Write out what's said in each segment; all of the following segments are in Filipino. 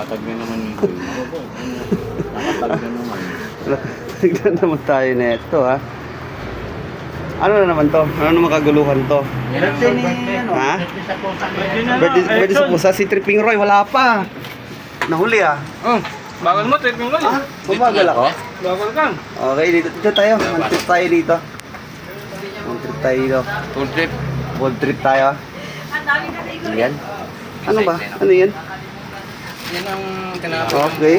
Nakatag na naman yung boy. Nakatag na naman. Tignan naman tayo nito ha. Ano na naman to? Ano naman kaguluhan to? Birthday ni ano? Ha? Birthday na Birthday, birthday sa pusa, si Tripping Roy, wala pa. Nahuli ah. Oh, bagal mo, trip mo lang. Ah, bumagal ako? Bagal ka. Okay, dito, dito tayo. One trip tayo dito. One trip tayo dito. Full trip. Full trip tayo. Yan. Ano ba? Ano yan? Yan ang tinapos Okay.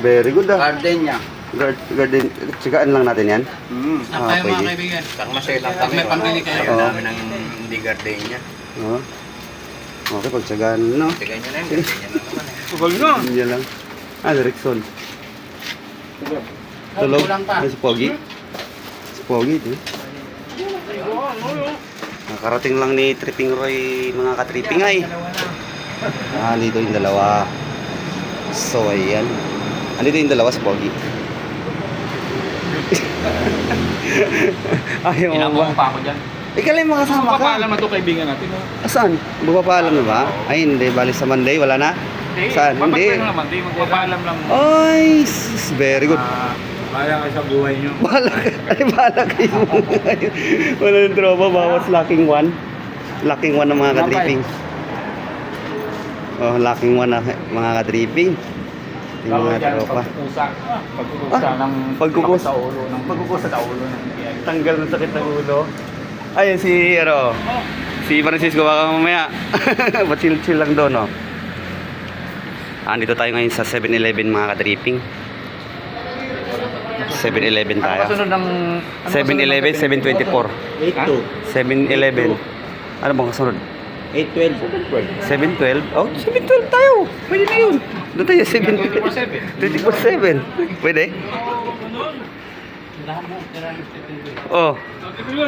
Very good ah. Garden niya. Guard, garden, tsigaan lang natin yan. Hmm. Ah, pwede. kaibigan. Pag masaya lang kami. may pambili kayo. Ayaw Oo. namin ng hindi garden niya. Oh. Okay, pagtsagaan, no? Tigay niyo na yun. Garden niya na naman eh. Na. Yan lang. Ah, Rexon. Tulog. Kulang pa. Ay, si Pogi. Si Pogi, di. Nakarating lang ni Tripping Roy, mga ka-tripping ay. Ah, dito yung dalawa. So, ayan. Andito yung dalawa si Pogi. Ayaw Ilang mo ba? pa ako dyan. Ikaw lang makasama ka. Papaalam na to kaibigan natin. Saan? Magpapaalam na ba? Ay, hindi. Bali sa Monday, wala na? Saan? Hindi. Papagpay na naman, di magpapaalam lang. Ay, very good. Ah, Bahala ka sa buhay nyo. Bahala ka. Ay, bahala kayo. Wala ng tropa. Bawas lacking one. Lacking one ng mga ka-tripping. Oh, lacking one na mga ka-tripping. Yung mga tropa. Pagkukusa. Pagkukusa Ah, ng... pagkukus- Sa ulo. Ng pagkukusa sa ulo ng Tanggal ng sakit ng ulo. Ayun si, ano, si Francisco baka mamaya. Pa-chill-chill lang doon, no? Andito tayo ngayon sa 7-Eleven mga ka-tripping. 7-Eleven Ano tayo. kasunod ng... 7-Eleven, 724. 8-2. 7-Eleven. Ano bang kasunod? 8-12. 712? Oh, 712 tayo. Pwede na yun. Doon tayo, 712. 24-7. Pwede? Oh.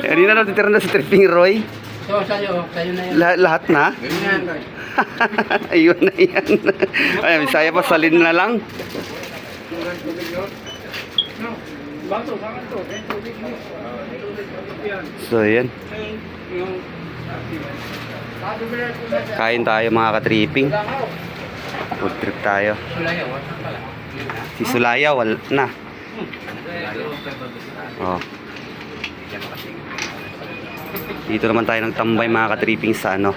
Kanina na titira na si Tripping Roy. So, sa'yo. Sa'yo na yan. La- lahat na? Ayun na yan. Ay, Bisaya pa, salin na lang. So, yan. Kain tayo mga ka-tripping. Food trip tayo. Si Sulaya, wal na. Oh. Dito naman tayo nagtambay mga ka-tripping sa ano.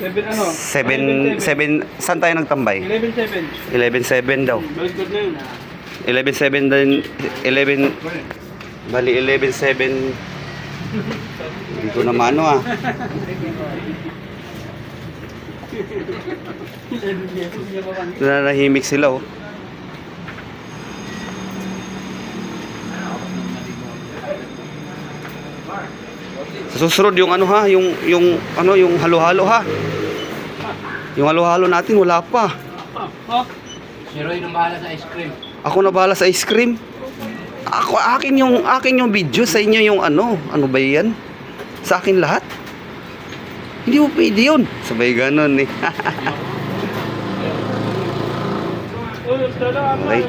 7 ano? 7 7 saan tayo nagtambay? 11-7. 11-7 daw. Very good na yun. 11-7 din 11 bali 11-7 hindi ko na maano ah nanahimik sila oh sa susunod yung ano ha yung yung ano yung halo-halo ha yung halo-halo natin wala pa Si Roy bahala sa ice cream. Ako na bahala sa ice cream. Ako akin yung akin yung video sa inyo yung ano, ano ba 'yan? Sa akin lahat. Hindi mo pwede yun. Sabay ganun eh. okay.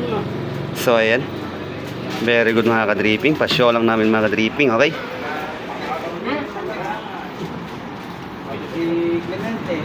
So ayan. Very good mga ka-dripping. Pa-show lang namin mga ka-dripping, okay? Si Clemente.